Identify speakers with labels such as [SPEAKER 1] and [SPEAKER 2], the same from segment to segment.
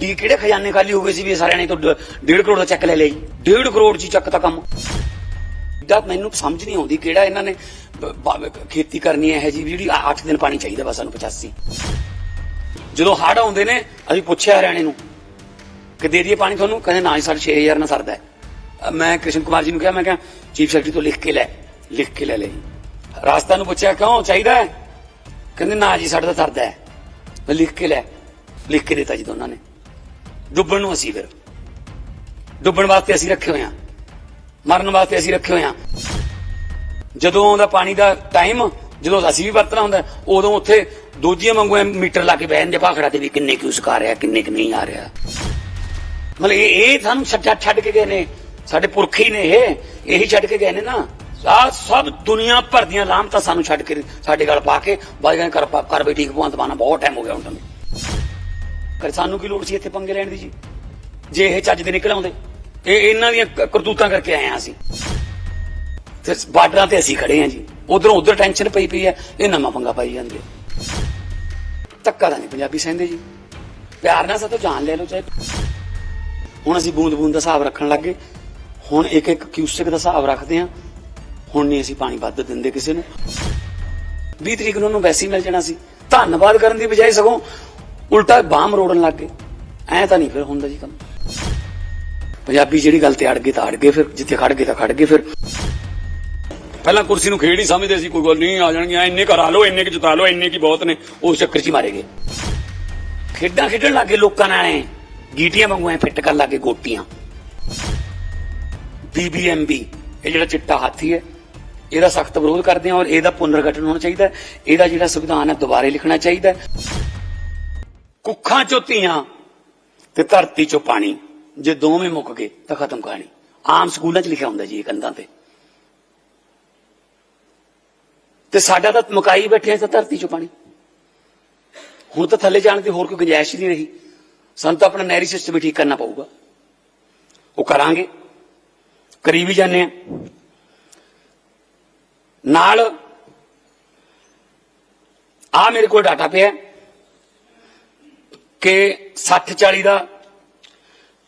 [SPEAKER 1] ਐਡੀ ਕਿਹੜੇ ਖਜ਼ਾਨੇ ਖਾਲੀ ਹੋ ਗਏ ਸੀ ਵੀ ਸਾਰਿਆਂ ਨੇ ਤੋਂ 1.5 ਕਰੋੜ ਦਾ ਚੈੱਕ ਲੈ ਲਿਆ ਜੀ? 1.5 ਕਰੋੜ ਜੀ ਚੱਕ ਤਾਂ ਕੰਮ। ਦਾ ਮੈਨੂੰ ਸਮਝ ਨਹੀਂ ਆਉਂਦੀ ਕਿਹੜਾ ਇਹਨਾਂ ਨੇ ਖੇਤੀ ਕਰਨੀ ਹੈ ਜੀ ਜਿਹੜੀ 8 ਦਿਨ ਪਾਣੀ ਚਾਹੀਦਾ ਬਸ ਸਾਨੂੰ 85 ਜਦੋਂ ਹੜ ਆਉਂਦੇ ਨੇ, ਅਸੀਂ ਪੁੱਛਿਆ ਹਰਿਆਣੇ ਨੂੰ ਕਿ ਦੇ ਦਈਏ ਪਾਣੀ ਤੁਹਾਨੂੰ? ਕਹਿੰਦੇ ਨਾ ਜੀ, ਸਾਡੇ 6000 ਨਾਲ ਸਰਦਾ ਹੈ। ਮੈਂ ਕ੍ਰਿਸ਼ਨ ਕੁਮਾਰ ਜੀ ਨੂੰ ਕਿਹਾ, ਮੈਂ ਕਿਹਾ, ਚੀਫ ਸੈਕਟਰੀ ਤੋਂ ਲਿਖ ਕੇ ਲੈ, ਲਿਖ ਕੇ ਲੈ ਲਈ ਰਾਸਤਾ ਨੂੰ ਪੁੱਛਿਆ, ਕਿਉਂ ਚਾਹੀਦਾ ਹੈ? ਕਹਿੰਦੇ ਨਾ ਜੀ, ਸਾਡਾ ਤਾਂ ਸਰਦਾ ਹੈ। ਮੈਂ ਲਿਖ ਕੇ ਲੈ, ਲਿਖ ਕੇ ਦਿੱਤਾ ਜੀ ਦੋਨਾਂ ਨੇ। ਡੁੱਬਣ ਨੂੰ ਅਸੀਂ ਫਿਰ। ਡੁੱਬਣ ਵਾਸਤੇ ਅਸੀਂ ਰੱਖੇ ਹੋਏ ਹਾਂ। ਮਰਨ ਵਾਸਤੇ ਅਸੀਂ ਰੱਖੇ ਹੋਏ ਹਾਂ। ਜਦੋਂ ਆਉਂਦਾ ਪਾਣੀ ਦਾ ਟਾਈਮ ਜਦੋਂ ਅਸੀਂ ਵੀ ਵਰਤਣਾ ਹੁੰਦਾ, ਉਦੋਂ ਉੱਥੇ ਦੂਜੀਆਂ ਵਾਂਗੂ ਮੀਟਰ ਲਾ ਕੇ ਬਹਿ ਜਾਂਦੇ ਭਾਖੜਾ ਤੇ ਵੀ ਕਿੰਨੇ ਕਿਉਂ ਆ ਰਿਹਾ, ਕਿੰਨੇ ਕਿ ਨਹੀਂ ਆ ਰਿਹਾ। ਮਤਲਬ ਇਹ ਇਹ ਸਾਨੂੰ ਛੱਡ ਛੱਡ ਕੇ ਗਏ ਨੇ। ਸਾਡੇ ਪੁਰਖ ਹੀ ਨੇ ਇਹ। ਇਹੀ ਛੱਡ ਕੇ ਗਏ ਨੇ ਨਾ। ਆ ਸਭ ਦੁਨੀਆ ਭਰ ਦੀਆਂ ਲਾਮਤਾਂ ਸਾਨੂੰ ਛੱਡ ਕੇ ਸਾਡੇ ਗੱਲ ਪਾ ਕੇ ਬਾਜਗਾਂ ਕਰ ਪਾ- ਕਰ ਬੈਠੀ ਭਗਵੰਤ ਮਾਨਾ, ਬਹੁਤ ਟਾਈਮ ਹੋ ਗਿਆ ਹੁਣ ਤਾਂ ਪਰ ਸਾਨੂੰ ਕੀ ਲੋੜ ਸੀ ਇੱਥੇ ਪੰਗੇ ਲੈਣ ਦੀ ਜੀ? ਜੇ ਇਹ ਚੱਜ ਦੇ ਨਿਕਲ ਆਉਂਦੇ, ਇਹ ਇਹਨਾਂ ਦੀਆਂ ਕਰਤੂਤਾਂ ਕਰਕੇ ਆਏ ਆ ਅਸੀਂ। ਤੇ ਬਾਰਡਰਾਂ ਤੇ ਅਸੀਂ ਖੜੇ ਆ ਜੀ। ਉਧਰੋਂ ਉਧਰ ਟੈਨਸ਼ਨ ਪਈ ਪਈ ਹੈ, ਇਹ ਨਵਾਂ ਪੰਗਾ ਪਾਈ ਜਾਂਦੇ ਆ। ਧੱਕਾ ਨਹੀਂ ਪੰਜਾਬੀ ਸਹਿੰਦੇ ਜੀ। ਪਿਆਰ ਨਾਲ ਸਾਤੋਂ ਜਾਨ ਲੈ ਲਓ ਚਾਹੇ। ਹੁਣ ਅਸੀਂ ਬੂੰਦ ਬੂੰਦ ਦਾ ਹਿਸਾਬ ਰੱਖਣ ਲੱਗੇ ਹੁਣ ਇੱਕ ਇੱਕ ਕਿਊਸਕ ਦਾ ਹਿਸਾਬ ਰੱਖਦੇ ਆ ਹੁਣ ਨਹੀਂ ਅਸੀਂ ਪਾਣੀ ਵੱਧ ਦਿੰਦੇ ਕਿਸੇ ਨੂੰ। 20 ਤਰੀਕ ਨੂੰ ਉਹਨੂੰ ਵੈਸੇ ਹੀ ਮਿਲ ਜਾਣਾ ਸੀ। ਧੰਨਵਾਦ ਕਰਨ ਦੀ ਬਜਾਏ ਸਗੋਂ ਉਲਟਾ ਬਾਹਮ ਰੋੜਨ ਲੱਗ ਗਏ ਐ ਤਾਂ ਨਹੀਂ ਫਿਰ ਹੁੰਦਾ ਜੀ ਕੰਮ ਪੰਜਾਬੀ ਜਿਹੜੀ ਗੱਲ ਤੇ ਅੜ ਗਏ ਤਾਂ ਅੜ ਗਏ, ਫਿਰ ਜਿੱਥੇ ਖੜ ਗਏ ਤਾਂ ਖੜ ਗਏ, ਫਿਰ ਪਹਿਲਾਂ ਕੁਰਸੀ ਨੂੰ ਖੇਡ ਹੀ ਸਮਝਦੇ ਸੀ, ਕੋਈ ਗੱਲ ਨਹੀਂ, ਆ ਜਾਣਗੀਆਂ ਇੰਨੇ ਕਰਾ ਲਓ, ਇੰਨੇ ਕਿ ਜਿਤਾ ਲਓ, ਇੰਨੇ ਕੀ ਬਹੁਤ ਨੇ, ਉਸ ਚੱਕਰ 'ਚ ਹੀ ਮਾਰੇ ਗਏ ਖੇਡਾਂ ਖੇਡਣ ਲੱਗੇ ਲੋਕਾਂ ਨਾਲ ਗੀਟੀਆਂ ਵਾਂਗੂ ਐ ਫਿੱਟ ਕਰਨ ਲੱਗੇ ਗੋਟੀਆਂ ਬੀਬੀਐਮਬੀ ਇਹ ਜਿਹੜਾ ਚਿੱਟਾ ਹਾਥੀ ਹੈ, ਇਹਦਾ ਸਖਤ ਵਿਰੋਧ ਕਰਦੇ ਹਾਂ ਔਰ ਇਹਦਾ ਪੁਨਰਗਠਨ ਹੋਣਾ ਚਾਹੀਦਾ ਹੈ। ਇਹਦਾ ਜਿਹੜਾ ਸੰਵਿਧਾਨ ਹੈ, ਦੁਬਾਰੇ ਲਿਖਣਾ ਚਾਹੀਦਾ ਹੈ। ਕੁੱਖਾਂ ਚੋਂ ਧੀਆਂ ਤੇ ਧਰਤੀ ਚੋਂ ਪਾਣੀ। ਜੇ ਦੋਵੇਂ ਮੁੱਕ ਗਏ ਤਾਂ ਖਤਮ ਕਹਾਣੀ। ਆਮ ਸਕੂਲਾਂ 'ਚ ਲਿਖਿਆ ਹੁੰਦਾ ਜੀ ਇਹ ਕੰਧਾਂ ਤੇ। ਤੇ ਸਾਡਾ ਤਾਂ ਮਕਾਈ ਬੈਠੇ ਤਾਂ ਧਰਤੀ ਚੋਂ ਪਾਣੀ। ਹੁਣ ਤਾਂ ਥੱਲੇ ਜਾਣ ਦੀ ਹੋਰ ਕੋਈ ਗੁੰਜਾਇਸ਼ ਹੀ ਨਹੀਂ ਰਹੀ। ਸਾਨੂੰ ਤਾਂ ਆਪਣਾ ਨਹਿਰੀ ਸਿਸਟਮ ਵੀ ਠੀਕ ਕਰਨਾ ਪਊਗਾ। ਉਹ ਕਰਾਂਗੇ। ਕਰੀ ਵੀ ਜਾਂਦੇ ਆ। ਨਾਲ ਆ ਮੇਰੇ ਕੋਲ ਡਾਟਾ ਪਿਆ। ਕਿ 60 40 ਦਾ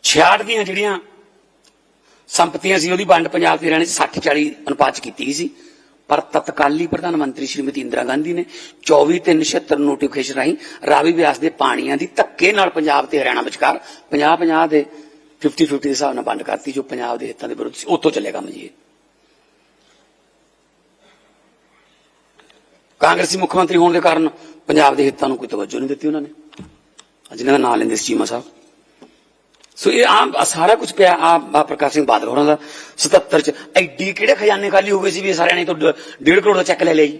[SPEAKER 1] 66 ਦੀਆਂ ਜਿਹੜੀਆਂ ਸੰਪਤੀਆਂ ਸੀ ਉਹਦੀ ਵੰਡ ਪੰਜਾਬ ਤੇ ਹਰਿਆਣੇ 'ਚ 60 40 ਅਨੁਪਾਤ 'ਚ ਕੀਤੀ ਗਈ ਸੀ। ਪਰ ਤਤਕਾਲੀ ਪ੍ਰਧਾਨ ਮੰਤਰੀ ਸ਼੍ਰੀਮਤੀ ਇੰਦਰਾ ਗਾਂਧੀ ਨੇ 24376 ਨੋਟੀਫਿਕੇਸ਼ਨ ਰਾਹੀਂ ਰਾਵੀ ਵਿਆਸ ਦੇ ਪਾਣੀਆਂ ਦੀ ਧੱਕੇ ਨਾਲ ਪੰਜਾਬ ਤੇ ਹਰਿਆਣਾ ਵਿਚਕਾਰ 50 50 ਦੇ 50 50 ਦੇ ਹਿਸਾਬ ਨਾਲ ਵੰਡ ਕਰਤੀ, ਜੋ ਪੰਜਾਬ ਦੇ ਹਿੱਤਾਂ ਦੇ ਵਿਰੁੱਧ ਸੀ। ਉੱਥੋਂ ਚੱਲੇਗਾ ਕੰਮ ਜੀ ਕਾਂਗਰਸੀ ਮੁੱਖ ਮੰਤਰੀ ਹੋਣ ਦੇ ਕਾਰਨ ਪੰਜਾਬ ਦੇ ਹਿੱਤਾਂ ਨੂੰ ਕੋਈ ਤਵੱਜੋ ਨਹੀਂ ਦਿੱਤੀ ਉਹਨਾਂ ਨੇ। ਅੱਜ ਦਾ ਨਾਂ ਲੈਂਦੇ ਸੀ ਚੀਮਾ ਸਾਹਿਬ। ਸੋ ਇਹ ਆਮ ਆਹ ਸਾਰਾ ਕੁਝ ਪਿਆ ਆ ਆ ਪ੍ਰਕਾਸ਼ ਸਿੰਘ ਬਾਦਲ ਹੋਰਾਂ ਦਾ। 77 ਚ ਐਡੀ ਕਿਹੜੇ ਖਜ਼ਾਨੇ ਖਾਲੀ ਹੋ ਗਏ ਸੀ ਵੀ ਸਾਰਿਆਂ ਨੇ ਤਾਂ 1.5 ਕਰੋੜ ਦਾ ਚੈੱਕ ਲੈ ਲਿਆ ਜੀ।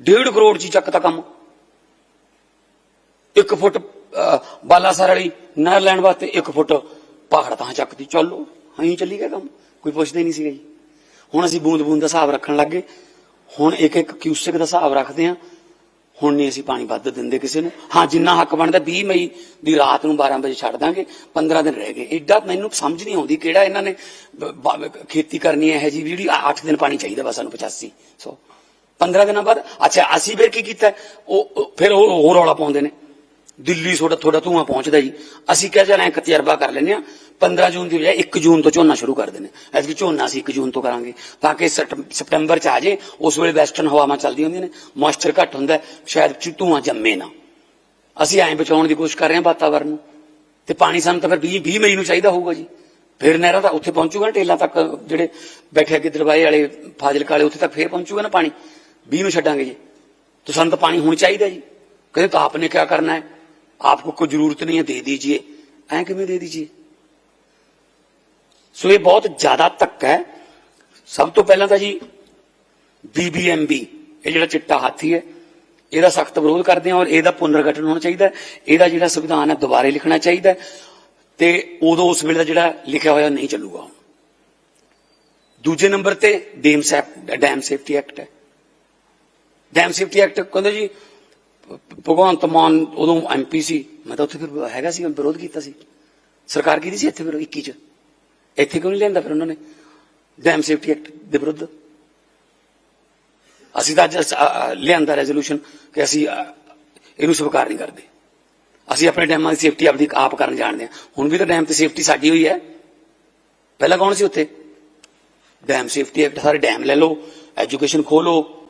[SPEAKER 1] 1.5 ਕਰੋੜ ਚ ਹੀ ਚੱਕ ਤਾਂ ਕੰਮ। ਇੱਕ ਫੁੱਟ ਅਹ, ਬਾਲਾਸਰ ਵਾਲੀ ਨਹਿਰ ਲੈਣ ਵਾਸਤੇ ਇੱਕ ਫੁੱਟ ਪਹਾੜ ਤਾਂ ਚੱਕਦੀ ਚਲੋ ਅਸੀਂ ਚੱਲੀ ਗਿਆ ਕੰਮ ਕੋਈ ਪੁੱਛਦਾ ਹੀ ਨਹੀਂ ਸੀਗਾ ਜੀ। ਹੁਣ ਅਸੀਂ ਬੂੰਦ ਬੂੰਦ ਦਾ ਹਿਸਾਬ ਰੱਖਣ ਲੱਗੇ ਹੁਣ ਇੱਕ ਇੱਕ ਕਿਊਸਿਕ ਦਾ ਹਿਸਾਬ ਰੱਖਦੇ ਹਾਂ। ਹੁਣ ਨਹੀਂ ਅਸੀਂ ਪਾਣੀ ਵੱਧ ਦਿੰਦੇ ਕਿਸੇ ਨੂੰ। ਹਾਂ, ਜਿੰਨਾ ਹੱਕ ਬਣਦਾ 20 ਮਈ ਦੀ ਰਾਤ ਨੂੰ 12 ਵਜੇ ਛੱਡ ਦਾਂਗੇ 15 ਦਿਨ ਰਹਿ ਗਏ। ਐਡਾ ਮੈਨੂੰ ਸਮਝ ਨਹੀਂ ਆਉਂਦੀ ਕਿਹੜਾ ਇਹਨਾਂ ਨੇ ਖੇਤੀ ਕਰਨੀ ਹੈ ਜੀ ਜਿਹੜੀ 8 ਦਿਨ ਪਾਣੀ ਚਾਹੀਦਾ ਬਸ ਸਾਨੂੰ 85 ਸੋ 15 ਦਿਨਾਂ ਬਾਅਦ, ਅੱਛਾ, ਅਸੀਂ ਫਿਰ ਕੀ ਕੀਤਾ? ਉਹ, ਉਹ- ਫਿਰ ਉਹ ਹੋਰ ਰੌਲਾ ਪਾਉਂਦੇ ਨੇ। ਦਿੱਲੀ ਥੋੜਾ ਤੁਹਾਡਾ ਧੂਆਂ ਪਹੁੰਚਦਾ ਜੀ। ਅਸੀਂ ਕਿਹਾ ਚੱਲ ਐ ਇੱਕ ਤਜਰਬਾ ਕਰ ਲੈਂਦੇ ਆ 15 ਜੂਨ ਦੀ ਬਜਾਏ 1 ਜੂਨ ਤੋਂ ਝੋਨਾ ਸ਼ੁਰੂ ਕਰ ਦਿੰਦੇ ਐਤਕੀ ਝੋਨਾ ਅਸੀਂ 1 ਜੂਨ ਤੋਂ ਕਰਾਂਗੇ। ਤਾਂ ਕਿ ਸੈਟ- ਸਪਟੈਂਬਰ ਚ ਆ ਜੇ, ਉਸ ਵੇਲੇ ਵੈਸਟਰਨ ਹਵਾਵਾਂ ਚੱਲਦੀਆਂ ਹੁੰਦੀਆਂ ਨੇ। ਮੋਇਸਚਰ ਘੱਟ ਹੁੰਦਾ ਸ਼ਾਇਦ ਚ ਜੰਮੇ ਨਾ। ਅਸੀਂ ਐਂ ਬਚਾਉਣ ਦੀ ਕੋਸ਼ਿਸ਼ ਕਰ ਰਹੇ ਹਾਂ ਵਾਤਾਵਰਨ ਨੂੰ। ਤੇ ਪਾਣੀ ਸਾਨੂੰ ਤਾਂ ਫਿਰ 20 20 ਮਈ ਨੂੰ ਚਾਹੀਦਾ ਹੋਊਗਾ ਜੀ। ਫਿਰ ਨਹਿਰਾਂ ਤਾਂ ਉੱਥੇ ਪਹੁੰਚੂਗਾ ਨਾ, ਟੇਲਾਂ ਤੱਕ ਜਿਹੜੇ ਬੈਠੇ ਅੱਗੇ ਦਰਵਾਜ਼ੇ ਵਾਲੇ, ਫਾਜ਼ਿਲਕਾ ਵਾਲੇ, ਉੱਥੇ ਤੱਕ ਫਿਰ ਪਹੁੰਚੂਗਾ ਨਾ ਪਾਣੀ। 20 ਨੂੰ ਛੱਡਾਂਗੇ ਜੀ। तो ਸਾਨੂੰ ਤਾਂ ਪਾਣੀ ਹੁਣ ਚਾਹੀਦਾ ਜੀ। ਕਹਿੰਦੇ ਤਾਂ ਆਪਨੇ ਕੀ ਕਰਨਾ ਹੈ? आपको कोई जरूरत नहीं है दे दीजिए ऐ किमें दे दीजिए ਸੋ ਇਹ ਬਹੁਤ ਜ਼ਿਆਦਾ ਧੱਕਾ ਹੈ ਸਭ ਤੋਂ ਪਹਿਲਾਂ ਤਾਂ ਜੀ ਬੀਬੀਐਮਬੀ ਇਹ ਜਿਹੜਾ ਚਿੱਟਾ ਹਾਥੀ ਹੈ ਇਹਦਾ ਸਖਤ ਵਿਰੋਧ ਕਰਦੇ ਹਾਂ ਔਰ ਇਹਦਾ ਪੁਨਰਗਠਨ ਹੋਣਾ ਚਾਹੀਦਾ ਹੈ ਇਹਦਾ ਜਿਹੜਾ ਸੰਵਿਧਾਨ ਹੈ ਦੁਬਾਰੇ ਲਿਖਣਾ ਚਾਹੀਦਾ ਹੈ ਤੇ ਉਦੋਂ ਉਸ ਵੇਲੇ ਦਾ ਜਿਹੜਾ ਲਿਖਿਆ ਹੋਇਆ ਨਹੀਂ ਚੱਲੂਗਾ ਹੁਣ ਦੂਜੇ ਨੰਬਰ ਤੇ dam safe dam safety act ਹੈ ਡੈਮ ਸੇਫਟੀ ਐਕਟ ਕਹਿੰਦੇ ਜੀ ਭਗਵੰਤ ਮਾਨ ਉਦੋਂ ਐਮਪੀ ਸੀ। ਮੈਂ ਤਾਂ ਉੱਥੇ ਫਿਰ ਹੈਗਾ ਸੀ, ਮੈਂ ਵਿਰੋਧ ਕੀਤਾ ਸੀ। ਸਰਕਾਰ ਕੀਤੀ ਸੀ ਇੱਥੇ ਫਿਰ 21 ਚ। ਇੱਥੇ ਕਿਉਂ ਨਹੀਂ ਲੈਂਦਾ ਫਿਰ ਉਹਨਾਂ ਨੇ? ਡੈਮ ਸੇਫਟੀ ਐਕਟ ਦੇ ਵਿਰੁੱਧ। ਅਸੀਂ ਤਾਂ ਅੱਜ ਲਿਆਂਦਾ ਰੈਜ਼ੋਲੂਸ਼ਨ ਕਿ ਅਸੀਂ ਇਹਨੂੰ ਸਵੀਕਾਰ ਨਹੀਂ ਕਰਦੇ। ਅਸੀਂ ਆਪਣੇ ਡੈਮਾਂ ਦੀ ਸੇਫਟੀ ਆਪਦੀ ਆਪ ਕਰਨ ਜਾਣਦੇ ਹਾਂ। ਹੁਣ ਵੀ ਤਾਂ ਡੈਮ ਤੇ ਸੇਫਟੀ ਸਾਡੀ ਹੋਈ ਹੈ। ਪਹਿਲਾਂ ਕੌਣ ਸੀ ਉੱਥੇ? ਡੈਮ ਸੇਫਟੀ ਐਕਟ ਸਾਰੇ ਡੈਮ ਲੈ ਲਓ ਐਜੂਕੇਸ਼ਨ ਖੋਲੋ,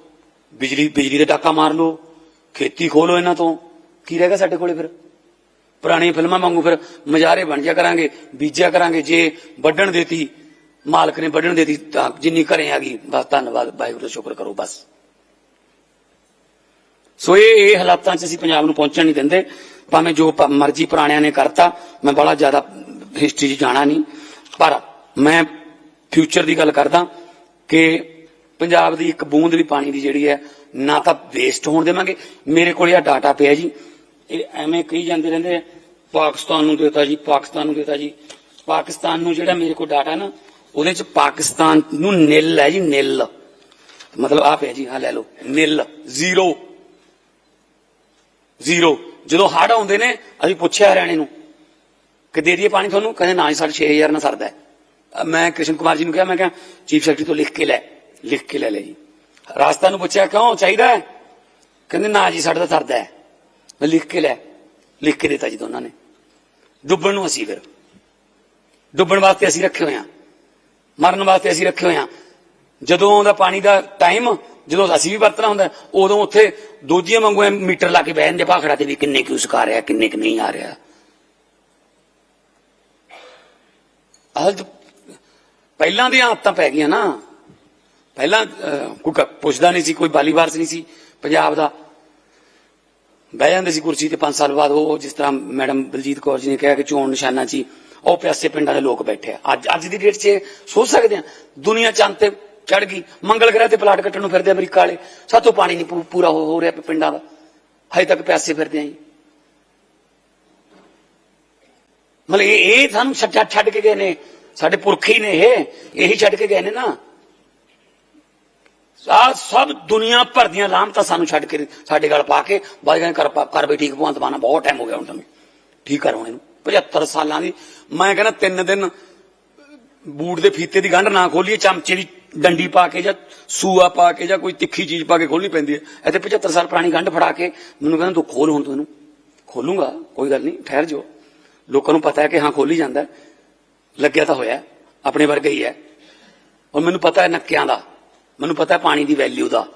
[SPEAKER 1] ਬਿਜਲੀ ਬਿਜਲੀ ਦਾ ਟਾਕਾ ਮਾਰ ਲਓ। ਖੇਤੀ ਖੋਲੋ ਇਹਨਾਂ ਤੋਂ। ਕੀ ਰਹੇਗਾ ਸਾਡੇ ਕੋਲੇ ਫਿਰ? ਪੁਰਾਣੀਆਂ ਫਿਲਮਾਂ ਵਾਂਗੂ ਫਿਰ ਮਜ਼ਾਰੇ ਬਣ ਜਾ ਕਰਾਂਗੇ, ਬੀਜਿਆ ਕਰਾਂਗੇ। ਜੇ ਵੱਢਣ ਦੇਤੀ, ਮਾਲਕ ਨੇ ਵੱਢਣ ਦੇਤੀ, ਤਾਂ ਜਿੰਨੀ ਘਰੇ ਆ ਗਈ ਬਸ ਧੰਨਵਾਦ, ਵਾਹਿਗੁਰੂ ਦਾ ਸ਼ੁਕਰ ਕਰੋ, ਬਸ। ਸੋ ਇਹ ਇਹ ਹਾਲਾਤਾਂ 'ਚ ਅਸੀਂ ਪੰਜਾਬ ਨੂੰ ਪਹੁੰਚਣ ਨਹੀਂ ਦਿੰਦੇ। ਭਾਵੇਂ ਜੋ ਮਰਜ਼ੀ ਪੁਰਾਣਿਆਂ ਨੇ ਕਰਤਾ, ਮੈਂ ਬੜਾ ਜ਼ਿਆਦਾ ਹਿਸਟਰੀ 'ਚ ਜਾਣਾ ਨਹੀਂ। ਪਰ ਮੈਂ ਫਿਊਚਰ ਦੀ ਗੱਲ ਕਰਦਾ ਕਿ ਪੰਜਾਬ ਦੀ ਇੱਕ ਬੂੰਦ ਵੀ ਪਾਣੀ ਦੀ ਜਿਹੜੀ ਹੈ ਨਾ ਤਾਂ ਵੇਸਟ ਹੋਣ ਦੇਵਾਂਗੇ। ਮੇਰੇ ਕੋਲ ਇਹ ਡਾਟਾ ਪਿਆ ਜੀ। ਇਹ ਐਵੇਂ ਕਹੀ ਜਾਂਦੇ ਰਹਿੰਦੇ ਆ, ਪਾਕਿਸਤਾਨ ਨੂੰ ਦੇਤਾ ਜੀ ਪਾਕਿਸਤਾਨ ਨੂੰ ਦੇਤਾ ਜੀ। ਪਾਕਿਸਤਾਨ ਨੂੰ ਜਿਹੜਾ ਮੇਰੇ ਕੋਲ ਡਾਟਾ ਨਾ ਉਹਦੇ 'ਚ ਪਾਕਿਸਤਾਨ ਨੂੰ ਨਿਲ ਹੈ ਜੀ ਨਿਲ। ਮਤਲਬ ਆ ਪਿਆ ਜੀ ਹਾਂ ਲੈ ਲਓ ਨਿਲ ਜ਼ੀਰੋ ਜ਼ੀਰੋ ਜਦੋਂ ਹੜ ਆਉਂਦੇ ਨੇ ਅਸੀਂ ਪੁੱਛਿਆ ਹਰਿਆਣੇ ਨੂੰ ਕਿ ਦੇ ਦਈਏ ਪਾਣੀ ਤੁਹਾਨੂੰ? ਕਹਿੰਦੇ ਨਾ ਜੀ ਸਾਡੇ 6000 ਨਾਲ ਸਰਦਾ ਮੈਂ ਕ੍ਰਿਸ਼ਨ ਕੁਮਾਰ ਜੀ ਨੂੰ ਕਿਹਾ ਮੈਂ ਕਿਹਾ ਚੀਫ ਸੈਕਟਰੀ ਤੋਂ ਲਿਖ ਕੇ ਲੈ ਲਿਖ ਕੇ ਲੈ ਲੈ ਜੀ। ਰਾਸਤਾ ਨੂੰ ਪੁੱਛਿਆ, ਕਿਉਂ ਚਾਹੀਦਾ ਕਹਿੰਦੇ, ਨਾ ਜੀ, ਸਾਡਾ ਤਾਂ ਸਰਦਾ ਹੈ। ਮੈਂ ਲਿਖ ਕੇ ਲੈ ਲਿਖ ਕੇ ਦਿੱਤਾ ਜੀ ਦੋਨਾਂ ਨੇ। ਡੁੱਬਣ ਨੂੰ ਅਸੀਂ ਫਿਰ, ਡੁੱਬਣ ਵਾਸਤੇ ਅਸੀਂ ਰੱਖੇ ਹੋਏ ਹਾਂ। ਮਰਨ ਵਾਸਤੇ ਅਸੀਂ ਰੱਖੇ ਹੋਏ ਹਾਂ। ਜਦੋਂ ਆਉਂਦਾ ਪਾਣੀ ਦਾ ਟਾਈਮ ਜਦੋਂ ਅਸੀਂ ਵੀ ਵਰਤਣਾ ਹੁੰਦਾ, ਉਦੋਂ ਉੱਥੇ ਦੂਜੀਆਂ ਵਾਂਗੂ ਮੀਟਰ ਲਾ ਕੇ ਬਹਿ ਜਾਂਦੇ ਭਾਖੜਾ ਤੇ ਵੀ ਕਿੰਨੇ ਕਿਉਂ ਸੁਕਾ ਰਿਹਾ, ਕਿੰਨੇ ਕਿ ਨਹੀਂ ਆ ਰਿਹਾ। ਅੱਜ ਪਹਿਲਾਂ ਦੀਆਂ ਆਦਤਾਂ ਪੈ ਗਈਆਂ ਨਾ। ਪਹਿਲਾਂ ਅਹ, ਕੋਈ ਪੁੱਛਦਾ ਨਹੀਂ ਸੀ ਕੋਈ ਬਾਲੀਵਾਰਸ ਨਹੀਂ ਸੀ ਪੰਜਾਬ ਦਾ। ਬਹਿ ਜਾਂਦੇ ਸੀ ਕੁਰਸੀ ਤੇ 5 ਸਾਲ ਬਾਅਦ ਉਹ ਜਿਸ ਤਰ੍ਹਾਂ ਮੈਡਮ ਬਲਜੀਤ ਕੌਰ ਜੀ ਨੇ ਕਿਹਾ ਕਿ ਚੋਣ ਨਿਸ਼ਾਨਾ ਸੀ ਉਹ ਪਿਆਸੇ ਪਿੰਡਾਂ ਦੇ ਲੋਕ ਬੈਠੇ ਆ। ਅੱਜ ਅੱਜ ਦੀ ਡੇਟ 'ਚ ਸੋਚ ਸਕਦੇ ਆ? ਦੁਨੀਆ ਚੰਦ ਤੇ ਚੜ ਗਈ ਮੰਗਲ ਗ੍ਰਹਿ ਤੇ ਪਲਾਟ ਕੱਟਣ ਨੂੰ ਫਿਰਦੇ ਅਮਰੀਕਾ ਵਾਲੇ। ਸਾਤੋਂ ਪਾਣੀ ਨਹੀਂ ਪੂਰਾ ਹੋ ਰਿਹਾ ਪਿੰਡਾਂ ਦਾ। ਹਜੇ ਤੱਕ ਪਿਆਸੇ ਫਿਰਦੇ ਆ ਜੀ। ਮਤਲਬ ਇਹ ਸਾਨੂੰ ਛੱਡ ਛੱਡ ਕੇ ਗਏ ਨੇ। ਸਾਡੇ ਪੁਰਖ ਹੀ ਨੇ ਇਹ। ਇਹੀ ਛੱਡ ਕੇ ਗਏ ਨੇ ਨਾ। ਆ ਸਭ ਦੁਨੀਆ ਭਰ ਦੀਆਂ ਲਾਮਤਾਂ ਸਾਨੂੰ ਛੱਡ ਕੇ ਸਾਡੇ ਗੱਲ ਪਾ ਕੇ ਬਾਜ ਗਏ ਕਰ ਪਾ- ਕਰ ਬਈ ਠੀਕ ਭਗਵੰਤ ਮਾਨਾ ਬਹੁਤ ਟਾਈਮ ਹੋ ਗਿਆ ਹੁਣ ਤੁਹਾਨੂੰ ਠੀਕ ਕਰ ਹੁਣ ਇਹਨੂੰ। 75 ਸਾਲਾਂ ਦੀ। ਮੈਂ ਕਹਿੰਦਾ ਤਿੰਨ ਦਿਨ ਬੂਟ ਦੇ ਫੀਤੇ ਦੀ ਗੰਢ ਨਾ ਖੋਲੀਏ, ਚਮਚੇ ਦੀ ਡੰਡੀ ਪਾ ਕੇ ਜਾਂ ਸੂਆ ਪਾ ਕੇ ਜਾਂ ਕੋਈ ਤਿੱਖੀ ਚੀਜ਼ ਪਾ ਕੇ ਖੋਲਣੀ ਪੈਂਦੀ ਹੈ। ਇੱਥੇ 75 ਸਾਲ ਪੁਰਾਣੀ ਗੰਢ ਫੜਾ ਕੇ ਮੈਨੂੰ ਕਹਿੰਦਾ ਤੂੰ ਖੋਲ ਹੁਣ ਤੈਨੂੰ ਇਹਨੂੰ। ਖੋਲੂੰਗਾ, ਕੋਈ ਗੱਲ ਨਹੀਂ, ਠਹਿਰ ਜਾਓ। ਲੋਕਾਂ ਨੂੰ ਪਤਾ ਹੈ ਕਿ ਹਾਂ, ਖੋਲੀ ਜਾਂਦਾ ਲੱਗਿਆ ਤਾਂ ਹੋਇਆ ਆਪਣੇ ਵਰਗਾ ਹੀ ਹੈ। ਔਰ ਮੈਨੂੰ ਪਤਾ ਹੈ ਨੱਕਿਆਂ ਦਾ। ਮੈਨੂੰ ਪਤਾ ਹੈ ਪਾਣੀ ਦੀ ਵੈਲਿਊ ਦਾ।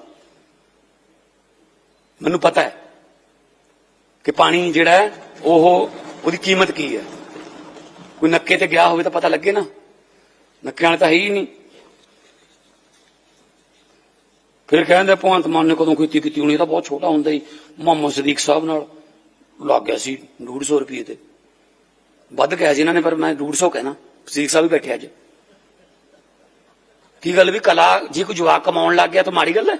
[SPEAKER 1] ਮੈਨੂੰ ਪਤਾ ਹੈ ਕਿ ਪਾਣੀ ਜਿਹੜਾ ਹੈ, ਉਹ ਉਹਦੀ ਕੀਮਤ ਕੀ ਹੈ। ਕੋਈ ਨੱਕੇ ਤੇ ਗਿਆ ਹੋਵੇ ਤਾਂ ਪਤਾ ਲੱਗੇ ਨਾ। ਨੱਕਿਆਂ ਵਾਲੇ ਤਾਂ ਹੈ ਹੀ ਨਹੀਂ। ਫਿਰ ਕਹਿੰਦੇ ਭਗਵੰਤ ਮਾਨ ਨੇ ਕਦੋਂ ਕੀਤੀ ਕੀਤੀ ਹੋਣੀ ਤਾਂ ਬਹੁਤ ਛੋਟਾ ਹੁੰਦਾ ਹੀ। ਮੁਹੰਮਦ ਸਦੀਕ ਸਾਹਿਬ ਨਾਲ ਲੱਗ ਗਿਆ ਸੀ 150 ਰੁਪਏ ਤੇ। ਵੱਧ ਗਿਆ ਸੀ ਇਹਨਾਂ ਨੇ, ਪਰ ਮੈਂ 150 ਕਹਿਣਾ। ਸਦੀਕ ਸਾਹਿਬ ਵੀ ਬੈਠੇ ਅੱਜ। ਕੀ ਗੱਲ ਵੀ ਕਲਾ, ਜੇ ਕੋਈ ਜਵਾਕ ਕਮਾਉਣ ਲੱਗ ਗਿਆ ਤਾਂ ਮਾੜੀ ਗੱਲ ਹੈ?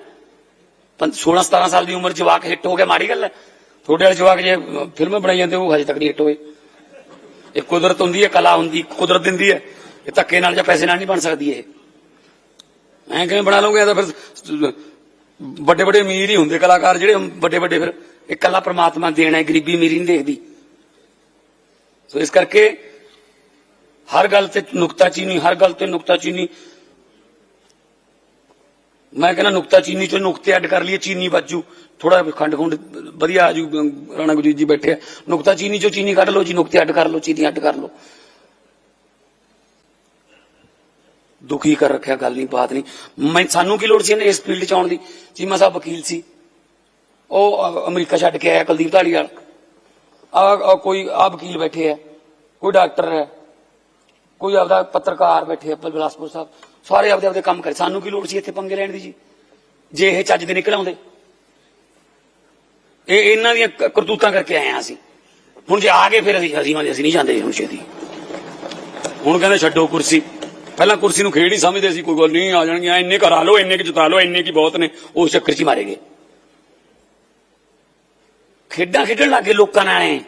[SPEAKER 1] 16 17 ਸਾਲ ਦੀ ਉਮਰ ਜਵਾਕ ਹਿੱਟ ਹੋ ਗਿਆ, ਮਾੜੀ ਗੱਲ ਹੈ? ਤੁਹਾਡੇ ਵਾਲੇ ਜਵਾਕ ਜੇ ਫਿਲਮਾਂ ਬਣਾਈ ਜਾਂਦੇ, ਉਹ ਹਜੇ ਤੱਕ ਨਹੀਂ ਹਿੱਟ ਹੋਏ। ਇਹ ਕੁਦਰਤ ਹੁੰਦੀ ਹੈ, ਕਲਾ ਹੁੰਦੀ, ਕੁਦਰਤ ਦਿੰਦੀ ਹੈ। ਇਹ ਧੱਕੇ ਨਾਲ ਜਾਂ ਪੈਸੇ ਨਾਲ ਨਹੀਂ ਬਣ ਸਕਦੀ ਇਹ। ਐਂ ਕਿਵੇਂ ਬਣਾ ਲਓਗੇ ਤਾਂ ਫਿਰ ਵੱਡੇ ਵੱਡੇ ਅਮੀਰ ਹੀ ਹੁੰਦੇ ਕਲਾਕਾਰ, ਜਿਹੜੇ ਵੱਡੇ ਵੱਡੇ ਫਿਰ ਇਹ ਕੱਲਾ ਪ੍ਰਮਾਤਮਾ ਦੇਣਾ ਹੈ ਗਰੀਬੀ ਅਮੀਰੀ ਨਹੀਂ ਦੇਖਦੀ। ਸੋ ਇਸ ਕਰਕੇ ਹਰ ਗੱਲ ਤੇ ਨੁਕਤਾਚੀਨੀ ਹਰ ਗੱਲ ਤੇ ਨੁਕਤਾਚੀਨੀ ਮੈਂ ਕਹਿੰਦਾ ਨੁਕਤਾਚੀਨੀ ਚੋਂ ਨੁਕਤੇ ਅੱਡ ਕਰ ਲਈਏ, ਚੀਨੀ ਬਾਜੂ ਥੋੜਾ ਖੰਡ ਖੁੰਡ ਵਧੀਆ ਆਜੂ ਰਾਣਾ ਗੁਜੀਤ ਜੀ ਬੈਠੇ ਆ। ਨੁਕਤਾਚੀਨੀ ਚੋਂ ਚੀਨੀ ਕੱਢ ਲਓ ਜੀ, ਨੁਕਤੇ ਅੱਡ ਕਰ ਲਓ, ਚੀਨੀ ਅੱਡ ਕਰ ਲਓ। ਦੁਖੀ ਕਰ ਰੱਖਿਆ, ਗੱਲ ਨਹੀਂ, ਬਾਤ ਨਹੀਂ। ਮੈਂ, ਸਾਨੂੰ ਕੀ ਲੋੜ ਸੀ ਇਸ ਫੀਲਡ ਚ ਆਉਣ ਦੀ? ਚੀਮਾ ਸਾਹਿਬ ਵਕੀਲ ਸੀ। ਉਹ ਅਮਰੀਕਾ ਛੱਡ ਕੇ ਆਇਆ, ਕੁਲਦੀਪ ਢਾਲੀਵਾਲ ਆ ਕੋਈ, ਆ ਵਕੀਲ ਬੈਠੇ ਆ। ਕੋਈ ਡਾਕਟਰ ਹੈ। ਕੋਈ ਆਪਦਾ ਪੱਤਰਕਾਰ ਬੈਠੇ ਆ, ਬਿਲਾਸਪੁਰ ਸਾਹਿਬ। ਸਾਰੇ ਆਪਦੇ ਆਪਦੇ ਕੰਮ ਕਰੇ। ਸਾਨੂੰ ਕੀ ਲੋੜ ਸੀ ਇੱਥੇ ਪੰਗੇ ਲੈਣ ਦੀ ਜੀ? ਜੇ ਇਹ ਚੱਜ ਦੇ ਨਿਕਲ ਆਉਂਦੇ। ਇਹ ਇਹਨਾਂ ਦੀਆਂ ਕਰਤੂਤਾਂ ਕਰਕੇ ਆਏ ਆ ਅਸੀਂ। ਹੁਣ ਜੇ ਆ ਗਏ ਫਿਰ ਅਸੀਂ ਅਸੀਂ ਵਾਲੇ ਅਸੀਂ ਨਹੀਂ ਜਾਂਦੇ ਹੁਣ ਛੇਤੀ। ਹੁਣ ਕਹਿੰਦੇ ਛੱਡੋ ਕੁਰਸੀ। ਪਹਿਲਾਂ ਕੁਰਸੀ ਨੂੰ ਖੇਡ ਹੀ ਸਮਝਦੇ ਸੀ, ਕੋਈ ਗੱਲ ਨਹੀਂ, ਆ ਜਾਣਗੀਆਂ, ਇੰਨੇ ਕਰਾ ਲਓ, ਇੰਨੇ ਕਿ ਜਿਤਾ ਲਓ, ਇੰਨੇ ਕੀ ਬਹੁਤ ਨੇ, ਉਸ ਚੱਕਰ 'ਚ ਹੀ ਮਾਰੇ ਗਏ। ਖੇਡਾਂ ਖੇਡਣ ਲੱਗੇ ਲੋਕਾਂ ਨਾਲ ਐ,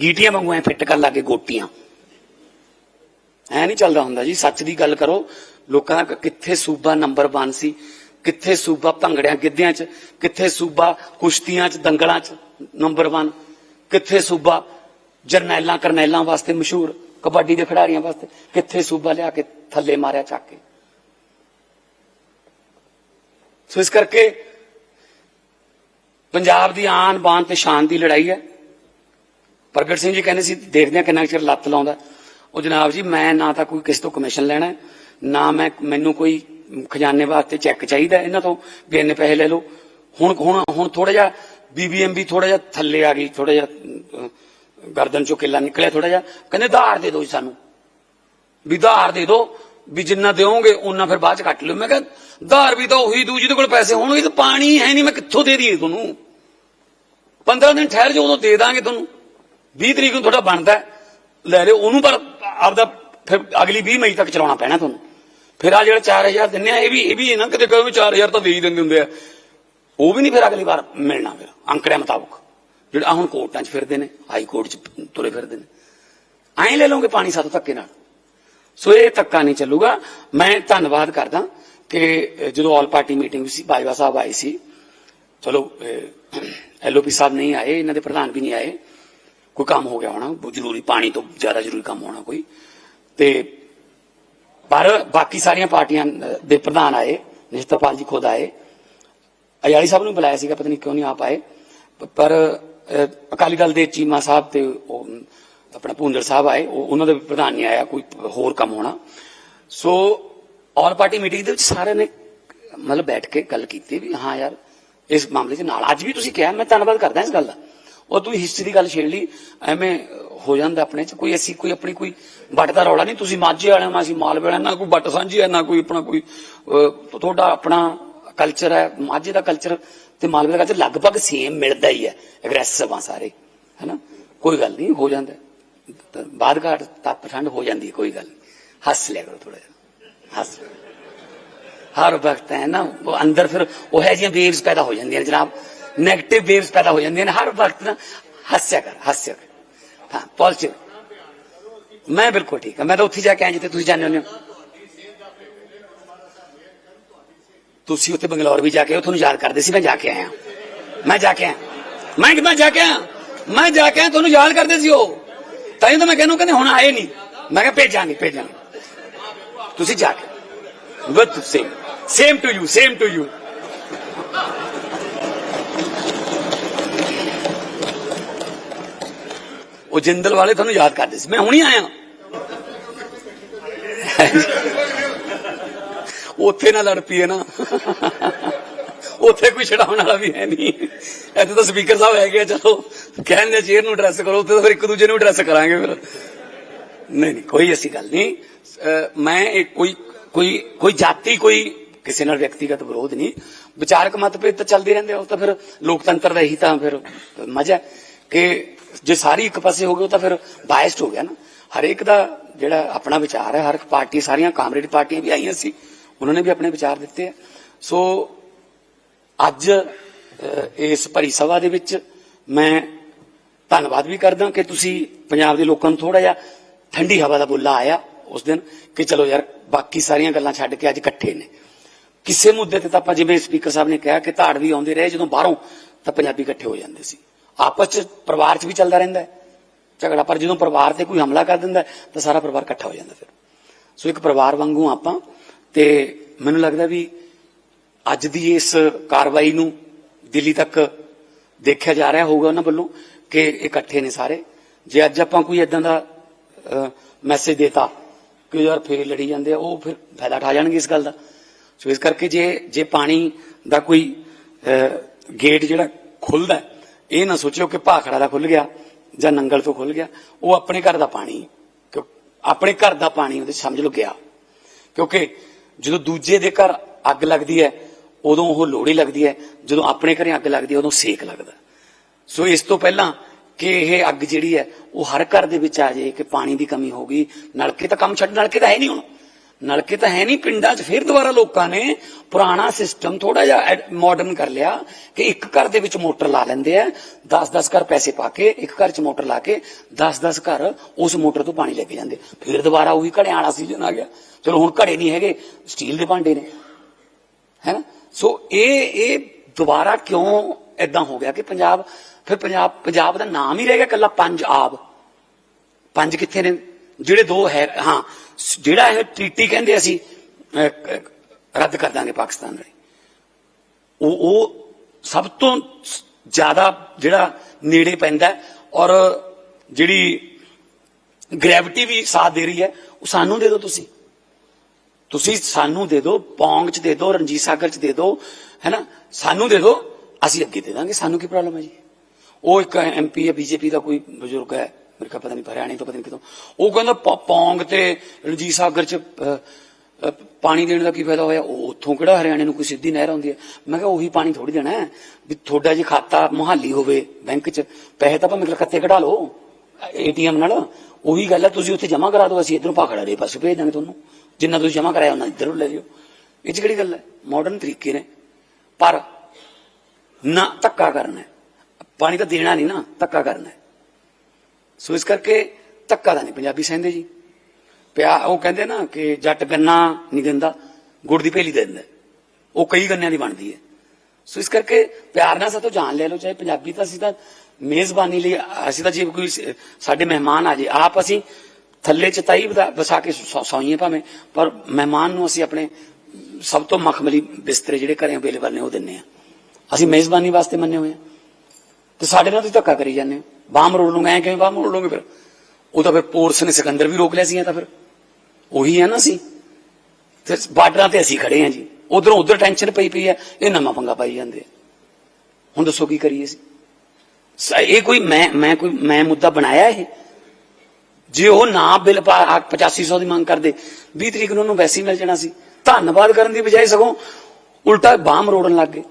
[SPEAKER 1] ਗੀਟੀਆਂ ਵਾਂਗੂ ਐ ਫਿੱਟ ਕਰਨ ਲੱਗੇ ਗੋਟੀਆਂ। ਐ ਨਹੀਂ ਚੱਲਦਾ ਹੁੰਦਾ ਜੀ, ਸੱਚ ਦੀ ਗੱਲ ਕਰੋ ਲੋਕਾਂ ਦਾ ਕਿੱਥੇ ਸੂਬਾ ਨੰਬਰ 1 ਸੀ? ਕਿੱਥੇ ਸੂਬਾ ਭੰਗੜਿਆਂ ਗਿੱਧਿਆਂ 'ਚ? ਕਿੱਥੇ ਸੂਬਾ ਕੁਸ਼ਤੀਆਂ 'ਚ ਦੰਗਲਾਂ 'ਚ ਨੰਬਰ 1 ਕਿੱਥੇ ਸੂਬਾ ਜਰਨੈਲਾਂ ਕਰਨੈਲਾਂ ਵਾਸਤੇ ਮਸ਼ਹੂਰ ਕਬੱਡੀ ਦੇ ਖਿਡਾਰੀਆਂ ਵਾਸਤੇ? ਕਿੱਥੇ ਸੂਬਾ ਲਿਆ ਕੇ ਥੱਲੇ ਮਾਰਿਆ ਚੱਕ ਕੇ? ਸੋ ਇਸ ਕਰਕੇ ਪੰਜਾਬ ਦੀ ਆਨ ਬਾਨ ਤੇ ਸ਼ਾਨ ਦੀ ਲੜਾਈ ਹੈ। ਪ੍ਰਗਟ ਸਿੰਘ ਜੀ ਕਹਿੰਦੇ ਸੀ ਦੇਖਦੇ ਆ ਕਿੰਨਾ ਕੁ ਚਿਰ ਲੱਤ ਲਾਉਂਦਾ। ਉਹ ਜਨਾਬ ਜੀ ਮੈਂ ਨਾ ਤਾਂ ਕੋਈ ਕਿਸੇ ਤੋਂ ਕਮਿਸ਼ਨ ਲੈਣਾ ਹੈ, ਨਾ ਮੈਂ, ਮੈਨੂੰ ਕੋਈ ਖਜ਼ਾਨੇ ਵਾਸਤੇ ਚੈੱਕ ਚਾਹੀਦਾ ਇਹਨਾਂ ਤੋਂ, ਵੀ ਇੰਨੇ ਪੈਸੇ ਲੈ ਲਓ। ਹੁਣ ਹੁਣ ਹੁਣ ਥੋੜਾ ਜਿਹਾ ਬੀਬੀਐਮਬੀ ਥੋੜਾ ਜਿਹਾ ਥੱਲੇ ਆ ਗਈ ਥੋੜਾ ਜਿਹਾ ਗਰਦਨ ਚੋਂ ਕਿੱਲਾ ਨਿਕਲਿਆ ਥੋੜਾ ਜਿਹਾ। ਕਹਿੰਦੇ ਧਾਰ ਦੇ ਦਿਓ ਜੀ ਸਾਨੂੰ। ਵੀ ਧਾਰ ਦੇ ਦਿਓ, ਵੀ ਜਿੰਨਾ ਦਿਓਗੇ ਉਹਨਾਂ ਫਿਰ ਬਾਅਦ ਚ ਕੱਟ ਲਿਓ। ਮੈਂ ਕਿਹਾ, ਧਾਰ ਵੀ ਤਾਂ ਉਹੀ ਦੂ ਜਿਹਦੇ ਕੋਲ ਪੈਸੇ ਹੋਣਗੇ, ਤਾਂ ਪਾਣੀ ਹੈ ਨਹੀਂ, ਮੈਂ ਕਿੱਥੋਂ ਦੇ ਦਈਏ ਤੁਹਾਨੂੰ? 15 ਦਿਨ ਠਹਿਰ ਜਾਓ, ਉਦੋਂ ਦੇ ਦਾਂਗੇ ਤੁਹਾਨੂੰ। 20 ਤਰੀਕ ਨੂੰ ਤੁਹਾਡਾ ਬਣਦਾ ਲੈ ਲਿਓ ਉਹਨੂੰ, ਪਰ ਆਪਦਾ ਫਿਰ ਅਗਲੀ 20 ਮਈ ਤੱਕ ਚਲਾਉਣਾ ਪੈਣਾ ਤੁਹਾਨੂੰ। ਫਿਰ ਆ ਜਿਹੜਾ 4000 ਦਿੰਨੇ ਆ, ਇਹ ਵੀ ਇਹ ਵੀ ਇਹ ਨਾ ਕਿਤੇ ਕਹੋ ਵੀ 4000 ਤਾਂ ਦੇ ਹੀ ਦਿੰਦੇ ਹੁੰਦੇ ਆ। ਉਹ ਵੀ ਨਹੀਂ ਫਿਰ ਅਗਲੀ ਵਾਰ ਮਿਲਣਾ ਫਿਰ, ਅੰਕੜਿਆਂ ਮੁਤਾਬਕ। ਜਿਹੜਾ ਹੁਣ ਕੋਰਟਾਂ 'ਚ ਫਿਰਦੇ ਨੇ, ਹਾਈ ਕੋਰਟ 'ਚ ਤੁਰੇ ਫਿਰਦੇ ਨੇ। ਐਂ ਲੈ ਲਓਗੇ ਪਾਣੀ ਸਾਥੋਂ ਧੱਕੇ ਨਾਲ। ਸੋ ਇਹ ਧੱਕਾ ਨਹੀਂ ਚੱਲੂਗਾ। ਮੈਂ ਧੰਨਵਾਦ ਕਰਦਾ ਕਿ ਜਦੋਂ ਆਲ ਪਾਰਟੀ ਮੀਟਿੰਗ ਸੀ ਬਾਜਵਾ ਸਾਹਿਬ ਆਏ ਸੀ। ਚਲੋ ਐਲਓਪੀ ਸਾਹਿਬ ਨਹੀਂ ਆਏ, ਇਹਨਾਂ ਦੇ ਪ੍ਰਧਾਨ ਵੀ ਨਹੀਂ ਆਏ। ਕੋਈ ਕੰਮ ਹੋ ਗਿਆ ਹੋਣਾ, ਜ਼ਰੂਰੀ ਪਾਣੀ ਤੋਂ ਜ਼ਿਆਦਾ ਜ਼ਰੂਰੀ ਕੰਮ ਹੋਣਾ ਕੋਈ। ਤੇ ਪਰ ਬਾਕੀ ਸਾਰੀਆਂ ਪਾਰਟੀਆਂ ਦੇ ਪ੍ਰਧਾਨ ਆਏ ਨਿਸ਼ਤਰਪਾਲ ਜੀ ਖੁਦ ਆਏ। ਅਯਾਲੀ ਸਾਹਿਬ ਨੂੰ ਬੁਲਾਇਆ ਸੀਗਾ ਪਤਾ ਨਹੀਂ ਕਿਉਂ ਨਹੀਂ ਆ ਪਾਏ ਪਰ ਅਕਾਲੀ ਦਲ ਦੇ ਚੀਮਾ ਸਾਹਿਬ ਤੇ ਉਹ, ਆਪਣਾ ਭੁੰਦੜ ਸਾਹਿਬ ਆਏ। ਉਹਨਾਂ ਦਾ ਵੀ ਪ੍ਰਧਾਨ ਨਹੀਂ ਆਇਆ ਕੋਈ ਹੋਰ ਕੰਮ ਹੋਣਾ। ਸੋ ਆਲ ਪਾਰਟੀ ਮੀਟਿੰਗ ਦੇ ਵਿੱਚ ਸਾਰਿਆਂ ਨੇ ਮਤਲਬ ਬੈਠ ਕੇ ਗੱਲ ਕੀਤੀ ਵੀ ਹਾਂ ਯਾਰ ਇਸ ਮਾਮਲੇ 'ਚ ਨਾਲ। ਅੱਜ ਵੀ ਤੁਸੀਂ ਕਿਹਾ ਮੈਂ ਧੰਨਵਾਦ ਕਰਦਾ ਇਸ ਗੱਲ ਦਾ। ਉਹ ਤੁਸੀਂ ਹਿਸਟਰੀ ਦੀ ਗੱਲ ਛੇੜ ਲਈ। ਐਵੇਂ ਹੋ ਜਾਂਦਾ ਆਪਣੇ 'ਚ। ਕੋਈ ਅਸੀਂ ਕੋਈ ਆਪਣੀ ਕੋਈ ਵੱਟ ਦਾ ਰੌਲਾ ਨਹੀਂ, ਤੁਸੀਂ ਮਾਝੇ ਵਾਲਿਆਂ ਨਾਲ, ਅਸੀਂ ਮਾਲਵੇ ਵਾਲਿਆਂ ਨਾਲ, ਕੋਈ ਵੱਟ ਸਾਂਝੀ ਹੈ, ਨਾ ਕੋਈ ਆਪਣਾ ਕੋਈ ਤੁਹਾਡਾ ਆਪਣਾ ਕਲਚਰ ਹੈ, ਮਾਝੇ ਦਾ ਕਲਚਰ ਤੇ ਮਾਲਵੇ ਦਾ ਕਲਚਰ ਲਗਭਗ ਸੇਮ ਮਿਲਦਾ ਹੀ ਹੈ ਐਗਰੈਸਿਵ ਆ ਸਾਰੇ, ਹੈਨਾ? ਕੋਈ ਗੱਲ ਨਹੀਂ, ਹੋ ਜਾਂਦਾ। ਹੈ। ਘਾਟ ਤੱਪ ਠੰਡ ਹੋ ਜਾਂਦੀ ਹੈ, ਕੋਈ ਗੱਲ ਨਹੀਂ। ਹੱਸ ਲਿਆ ਕਰੋ ਥੋੜਾ ਜਿਹਾ, ਹੱਸ। ਹਰ ਵਕਤ ਹੈ ਨਾ, ਉਹ ਅੰਦਰ ਫਿਰ ਉਹ ਹੈ ਜਿਹੀਆਂ ਵੇਵਸ ਪੈਦਾ ਹੋ ਜਾਂਦੀਆਂ ਨੇ, ਜਨਾਬ। 네ਗੇਟਿਵ ਵੇਵਸ ਪੈਦਾ ਹੋ ਜਾਂਦੀਆਂ ਨੇ, ਹਰ ਵਕਤ ਨਾ, ਹੱਸਿਆ ਕਰ ਹੱਸਿਆ ਕਰ। ਹਾਂ ਪੋਜ਼ਿਟਿਵ ਮੈਂ ਬਿਲਕੁਲ ਠੀਕ ਹਾਂ ਮੈਂ ਤਾਂ ਉੱਥੇ ਜਾ ਕੇ ਆਇਆ ਜਿੱਥੇ ਤੁਸੀਂ ਜਾਂਦੇ ਹੁੰਦੇ ਹੋ ਤੁਸੀਂ ਉੱਥੇ ਬੰਗਲੌਰ ਵੀ ਜਾ ਕੇ ਆਏ ਹੋ, ਤੁਹਾਨੂੰ ਯਾਦ ਕਰਦੇ ਸੀ ਮੈਂ ਜਾ ਕੇ ਆਇਆ ਮੈਂ ਜਾ ਕੇ ਆਇਆ ਮੈਂ ਕਿਦਾਂ ਜਾ ਕੇ ਆਇਆ ਮੈਂ ਜਾ ਕੇ ਆਇਆ ਤੁਹਾਨੂੰ ਯਾਦ ਕਰਦੇ ਸੀ ਉਹ ਤਾਂ ਹੀ ਤਾਂ ਮੈਂ ਕਹਿੰਦਾ ਕਹਿੰਦੇ ਹੁਣ ਆਏ ਨਹੀਂ ਮੈਂ ਕਿਹਾ ਭੇਜਾਂਗੇ ਭੇਜਾਂਗੇ ਤੁਸੀਂ ਜਾ ਕੇ with same same to you same to you ਉਹ ਜਿੰਦਲ ਵਾਲੇ ਤੁਹਾਨੂੰ ਯਾਦ ਕਰਦੇ ਸੀ। ਮੈਂ ਹੁਣੀ ਆਇਆ। ਉੱਥੇ ਨਾ ਲੜ ਪਈਏ ਨਾ। ਉੱਥੇ ਕੋਈ ਛਡਾਉਣ ਵਾਲਾ ਵੀ ਹੈ ਨਹੀਂ। ਇੱਥੇ ਤਾਂ ਸਪੀਕਰ ਸਾਹਿਬ ਹੈਗੇ ਆ, ਚਲੋ। ਕਹਿੰਦੇ ਚੇਅਰ ਨੂੰ ਐਡਰੈਸ ਕਰੋ ਉੱਥੇ ਤਾਂ ਫਿਰ ਇੱਕ ਦੂਜੇ ਨੂੰ ਐਡਰੈਸ ਕਰਾਂਗੇ ਫਿਰ। ਨਹੀਂ ਨਹੀਂ ਕੋਈ ਐਸੀ ਗੱਲ ਨਹੀਂ। ਮੈਂ ਇਹ ਕੋਈ ਕੋਈ ਕੋਈ ਜਾਤੀ ਕੋਈ ਕਿਸੇ ਨਾਲ ਵਿਅਕਤੀਗਤ ਵਿਰੋਧ ਨਹੀਂ। ਵਿਚਾਰਕ ਮਤਭੇਦ ਤਾਂ ਚੱਲਦੇ ਰਹਿੰਦੇ ਉਹ ਤਾਂ ਫਿਰ ਲੋਕਤੰਤਰ ਦਾ ਹੀ ਤਾਂ ਫਿਰ ਮਜ਼ਾ ਕਿ ਜੇ ਸਾਰੀ ਇੱਕ ਪਾਸੇ ਹੋ ਗਏ ਉਹ ਤਾਂ ਫਿਰ ਬਾਇਸਡ ਹੋ ਗਿਆ ਨਾ। ਹਰੇਕ ਦਾ ਜਿਹੜਾ ਆਪਣਾ ਵਿਚਾਰ ਹੈ, ਹਰ ਇੱਕ ਪਾਰਟੀ, ਸਾਰੀਆਂ ਕਾਮਰੇਡ ਪਾਰਟੀਆਂ ਵੀ ਆਈਆਂ ਸੀ, ਉਹਨਾਂ ਨੇ ਵੀ ਆਪਣੇ ਵਿਚਾਰ ਦਿੱਤੇ ਆ। ਸੋ ਅੱਜ ਇਸ ਭਰੀ ਸਭਾ ਦੇ ਵਿੱਚ ਮੈਂ ਧੰਨਵਾਦ ਵੀ ਕਰਦਾ ਕਿ ਤੁਸੀਂ ਪੰਜਾਬ ਦੇ ਲੋਕਾਂ ਨੂੰ ਥੋੜਾ ਜਿਹਾ ਠੰਡੀ ਹਵਾ ਦਾ ਬੁੱਲਾ ਆਇਆ ਉਸ ਦਿਨ ਕਿ ਚਲੋ ਯਾਰ, ਬਾਕੀ ਸਾਰੀਆਂ ਗੱਲਾਂ ਛੱਡ ਕੇ ਅੱਜ ਇਕੱਠੇ ਨੇ। ਕਿਸੇ ਮੁੱਦੇ ਤੇ ਤਾਂ ਆਪਾਂ ਜਿਵੇਂ ਸਪੀਕਰ ਸਾਹਿਬ ਨੇ ਕਿਹਾ ਕਿ ਧਾੜ ਵੀ ਆਉਂਦੇ ਰਹੇ, ਜਦੋਂ ਬਾਹਰੋਂ ਤਾਂ ਪੰਜਾਬੀ ਇਕੱਠੇ ਹੋ ਜਾਂਦੇ ਸੀ। ਆਪਸ ਚ ਪਰਿਵਾਰ ਚ ਵੀ ਚੱਲਦਾ ਰਹਿੰਦਾ ਹੈ। ਝਗੜਾ, ਪਰ ਜਦੋਂ ਪਰਿਵਾਰ ਤੇ ਕੋਈ ਹਮਲਾ ਕਰ ਦਿੰਦਾ ਤਾਂ ਸਾਰਾ ਪਰਿਵਾਰ ਇਕੱਠਾ ਹੋ ਜਾਂਦਾ ਫਿਰ। ਸੋ ਇੱਕ ਪਰਿਵਾਰ ਵਾਂਗੂ ਆਪਾਂ, ਤੇ ਮੈਨੂੰ ਲੱਗਦਾ ਵੀ ਅੱਜ ਦੀ ਇਸ ਕਾਰਵਾਈ ਨੂੰ ਦਿੱਲੀ ਤੱਕ ਦੇਖਿਆ ਜਾ ਰਿਹਾ ਹੋਊਗਾ ਉਹਨਾਂ ਵੱਲੋਂ ਕਿ ਇਕੱਠੇ ਨੇ ਸਾਰੇ। ਜੇ ਅੱਜ ਆਪਾਂ ਕੋਈ ਇਦਾਂ ਦਾ ਮੈਸੇਜ ਦੇਤਾ ਕਿ ਯਾਰ ਫੇਰ ਲੜੀ ਜਾਂਦੇ ਆ, ਉਹ ਫਿਰ ਫਾਇਦਾ ਉਠਾ ਜਾਣਗੇ ਇਸ ਗੱਲ ਦਾ। ਸੋ ਇਸ ਕਰਕੇ ਜੇ ਜੇ ਪਾਣੀ ਦਾ ਕੋਈ ਗੇਟ ਜਿਹੜਾ ਖੁੱਲਦਾ ਇਹ ਨਾ ਸੋਚਿਓ ਕਿ ਭਾਖੜਾ ਦਾ ਖੁੱਲ ਗਿਆ ਜਾਂ ਨੰਗਲ ਤੋਂ ਖੁੱਲ ਗਿਆ। ਉਹ ਆਪਣੇ ਘਰ ਦਾ ਪਾਣੀ ਕਿਉਂ- ਆਪਣੇ ਘਰ ਦਾ ਪਾਣੀ ਉਹਦੇ ਸਮਝ ਲਓ ਗਿਆ। ਕਿਉਂਕਿ ਜਦੋਂ ਦੂਜੇ ਦੇ ਘਰ ਅੱਗ ਲੱਗਦੀ ਹੈ, ਉਦੋਂ ਉਹ ਲੋੜੀ ਲੱਗਦੀ ਹੈ। ਜਦੋਂ ਆਪਣੇ ਘਰੇ ਅੱਗ ਲੱਗਦੀ ਹੈ, ਉਦੋਂ ਸੇਕ ਲੱਗਦਾ। ਸੋ ਇਸ ਤੋਂ ਪਹਿਲਾਂ ਕਿ ਇਹ ਅੱਗ ਜਿਹੜੀ ਹੈ, ਉਹ ਹਰ ਘਰ ਦੇ ਵਿੱਚ ਆ ਜਾਏ ਕਿ ਪਾਣੀ ਦੀ ਕਮੀ ਹੋ ਗਈ। ਨਲਕੇ ਤਾਂ ਕੰਮ ਛੱਡ, ਨਲਕੇ ਤਾਂ ਹੈ ਨਹੀਂ ਹੁਣ। ਨਲਕੇ ਤਾਂ ਹੈ ਨਹੀਂ ਪਿੰਡਾਂ 'ਚ, ਫਿਰ ਦੁਬਾਰਾ ਲੋਕਾਂ ਨੇ ਪੁਰਾਣਾ ਸਿਸਟਮ ਥੋੜਾ ਜਿਹਾ ਮਾਡਰਨ ਕਰ ਲਿਆ ਕਿ ਇੱਕ ਘਰ ਦੇ ਵਿੱਚ ਮੋਟਰ ਲਾ ਲੈਂਦੇ ਆ 10-10 ਘਰ ਪੈਸੇ ਪਾ ਕੇ ਇੱਕ ਘਰ 'ਚ ਮੋਟਰ ਲਾ ਕੇ 10-10 ਘਰ ਉਸ ਮੋਟਰ ਤੋਂ ਪਾਣੀ ਲੈ ਕੇ ਜਾਂਦੇ। ਫਿਰ ਦੁਬਾਰਾ ਉਹੀ ਘੜਿਆਂ ਵਾਲਾ ਸੀਜ਼ਨ ਆ ਗਿਆ। ਚਲੋ ਹੁਣ ਘੜੇ ਨਹੀਂ ਹੈਗੇ ਸਟੀਲ ਦੇ ਭਾਂਡੇ ਨੇ। ਹੈ ਸੋ ਇਹ ਇਹ ਦੁਬਾਰਾ ਕਿਉਂ ਐਦਾਂ ਹੋ ਗਿਆ ਕਿ ਪੰਜਾਬ, ਫਿਰ ਪੰਜਾਬ ਪੰਜਾਬ ਦਾ ਨਾਮ ਹੀ ਰਹਿ ਗਿਆ ਕੱਲਾ ਪੰਜ ਆਬ। ਪੰਜ ਕਿੱਥੇ ਨੇ? ਜਿਹੜੇ ਦੋ ਹੈ, ਹਾਂ ਜਿਹੜਾ ਇਹ ਟ੍ਰੀਟੀ ਕਹਿੰਦੇ ਅਸੀਂ ਰੱਦ ਕਰ ਦਾਂਗੇ ਪਾਕਿਸਤਾਨ ਲਈ ਉਹ ਉਹ ਸਭ ਤੋਂ ਜ਼ਿਆਦਾ ਜਿਹੜਾ ਨੇੜੇ ਪੈਂਦਾ ਔਰ ਜਿਹੜੀ ਗ੍ਰੈਵਿਟੀ ਵੀ ਸਾਥ ਦੇ ਰਹੀ ਹੈ, ਉਹ ਸਾਨੂੰ ਦੇ ਦਿਓ ਤੁਸੀਂ। ਤੁਸੀਂ ਸਾਨੂੰ ਦੇ ਦਿਓ, ਪੌਂਗ ਚ ਦੇ ਦਿਓ, ਰਣਜੀਤ ਸਾਗਰ ਚ ਦੇ ਦਿਓ ਹੈਨਾ ਸਾਨੂੰ ਦੇ ਦਿਓ, ਅਸੀਂ ਅੱਗੇ ਦੇ ਦਾਂਗੇ। ਸਾਨੂੰ ਕੀ ਪ੍ਰੋਬਲਮ ਹੈ ਜੀ? ਉਹ ਇੱਕ ਐਮਪੀ ਹੈ, ਬੀਜੇਪੀ ਦਾ ਕੋਈ ਬਜ਼ੁਰਗ ਹੈ। ਮੇਰੇ ਕੋਲ ਪਤਾ ਨਹੀਂ ਹਰਿਆਣੇ ਤੋਂ ਪਤਾ ਨਹੀਂ ਕਿਤੋਂ। ਉਹ ਕਹਿੰਦਾ ਪੌਂਗ ਤੇ ਰਣਜੀਤ ਸਾਗਰ ਚ ਪਾਣੀ ਦੇਣ ਦਾ ਕੀ ਫਾਇਦਾ ਹੋਇਆ? ਉਹ ਉੱਥੋਂ ਕਿਹੜਾ ਹਰਿਆਣੇ ਨੂੰ ਕੋਈ ਸਿੱਧੀ ਨਹਿਰ ਆਉਂਦੀ ਹੈ? ਮੈਂ ਕਿਹਾ, ਉਹੀ ਪਾਣੀ ਥੋੜੀ ਦੇਣਾ ਵੀ ਤੁਹਾਡਾ ਜੇ ਖਾਤਾ ਮੁਹਾਲੀ ਹੋਵੇ ਬੈਂਕ ਚ, ਪੈਸੇ ਤਾਂ ਭਾਵੇਂ ਕਲਕੱਤੇ ਕਢਾ ਲਓ, ਏਟੀਐਮ ਨਾਲ। ਉਹੀ ਗੱਲ ਹੈ, ਤੁਸੀਂ ਉੱਥੇ ਜਮ੍ਹਾਂ ਕਰਾ ਦਿਓ, ਅਸੀਂ ਇਧਰੋਂ ਭਾਖੜਾ ਦੇ ਪਾਸੇ ਭੇਜ ਦਾਂਗੇ ਤੁਹਾਨੂੰ। ਜਿੰਨਾ ਤੁਸੀਂ ਜਮ੍ਹਾਂ ਕਰਾਇਆ, ਉਹਨਾਂ ਇੱਧਰੋਂ ਲੈ ਜਿਓ ਇਹ 'ਚ ਕਿਹੜੀ ਗੱਲ ਹੈ? ਮਾਡਰਨ ਤਰੀਕੇ ਨੇ। ਪਰ ਨਾ ਧੱਕਾ ਕਰਨਾ ਹੈ। ਪਾਣੀ ਤਾਂ ਦੇਣਾ ਨਹੀਂ ਨਾ, ਧੱਕਾ ਕਰਨਾ ਹੈ। ਸੋ ਇਸ ਕਰਕੇ ਧੱਕਾ ਦਾ ਨਹੀਂ ਪੰਜਾਬੀ ਸਹਿੰਦੇ ਜੀ। ਪਿਆ ਉਹ ਕਹਿੰਦੇ ਨਾ ਕਿ ਜੱਟ ਗੰਨਾ ਨਹੀਂ ਦਿੰਦਾ, ਗੁੜ ਦੀ ਭੇਲੀ ਦੇ ਦਿੰਦਾ। ਉਹ ਕਈ ਗੰਨਿਆਂ ਦੀ ਬਣਦੀ ਹੈ। ਸੋ ਇਸ ਕਰਕੇ ਪਿਆਰ ਨਾਲ ਸਾਤੋਂ ਜਾਣ ਲੈ ਲਓ, ਚਾਹੇ ਪੰਜਾਬੀ ਤਾਂ ਅਸੀਂ ਤਾਂ ਮੇਜ਼ਬਾਨੀ ਲਈ, ਅਸੀਂ ਤਾਂ ਜੇ ਕੋਈ ਸਾਡੇ ਮਹਿਮਾਨ ਆ ਜੇ, ਆਪ ਅਸੀਂ ਥੱਲੇ ਚਤਾਈ ਵਦਾ- ਵਸਾ ਕੇ ਸੌਈਏ ਭਾਵੇਂ, ਪਰ ਮਹਿਮਾਨ ਨੂੰ ਅਸੀਂ ਆਪਣੇ ਸਭ ਤੋਂ ਮਖਮਲੀ ਬਿਸਤਰੇ ਜਿਹੜੇ ਘਰੇ ਅਵੇਲੇਬਲ ਨੇ ਉਹ ਦਿੰਨੇ ਆ ਅਸੀਂ ਮੇਜ਼ਬਾਨੀ ਵਾਸਤੇ ਮੰਨੇ ਹੋਏ ਆ ਤੇ ਸਾਡੇ ਨਾਲ ਤੁਸੀਂ ਧੱਕਾ ਕਰੀ ਜਾਂਦੇ ਹੋ। ਬਾਹ ਮਰੋੜ ਲੂੰਗਾ ਐ ਕਿਵੇਂ ਬਾਹ ਮਰੋੜ ਲੂੰਗੇ ਫਿਰ? ਉਹ ਤਾਂ ਫਿਰ ਪੋਰਸ ਨੇ ਸਿਕੰਦਰ ਵੀ ਰੋਕ ਲਿਆ ਸੀ, ਇਹ ਤਾਂ ਫਿਰ। ਉਹੀ ਹੈ ਨਾ ਅਸੀਂ। ਤੇ ਬਾਰਡਰਾਂ ਤੇ ਅਸੀਂ ਖੜੇ ਹਾਂ ਜੀ। ਉਧਰੋਂ ਉਧਰ ਟੈਨਸ਼ਨ ਪਈ ਪਈ ਹੈ, ਇਹ ਨਵਾਂ ਪੰਗਾ ਪਾਈ ਜਾਂਦੇ ਆ। ਹੁਣ ਦੱਸੋ ਕੀ ਕਰੀਏ ਸੀ, ਇਹ ਕੋਈ ਮੈਂ ਮੈਂ ਕੋਈ, ਮੈਂ ਮੁੱਦਾ ਬਣਾਇਆ ਇਹ? ਜੇ ਉਹ ਨਾ ਬਿੱਲ ਪਾ 8500 ਦੀ ਮੰਗ ਕਰਦੇ 20 ਤਰੀਕ ਨੂੰ ਉਹਨੂੰ ਵੈਸੇ ਮਿਲ ਜਾਣਾ ਸੀ। ਧੰਨਵਾਦ ਕਰਨ ਦੀ ਬਜਾਏ ਸਗੋਂ ਉਲਟਾ ਬਾਹਮ ਰੋੜਨ ਲੱਗ ਗਏ।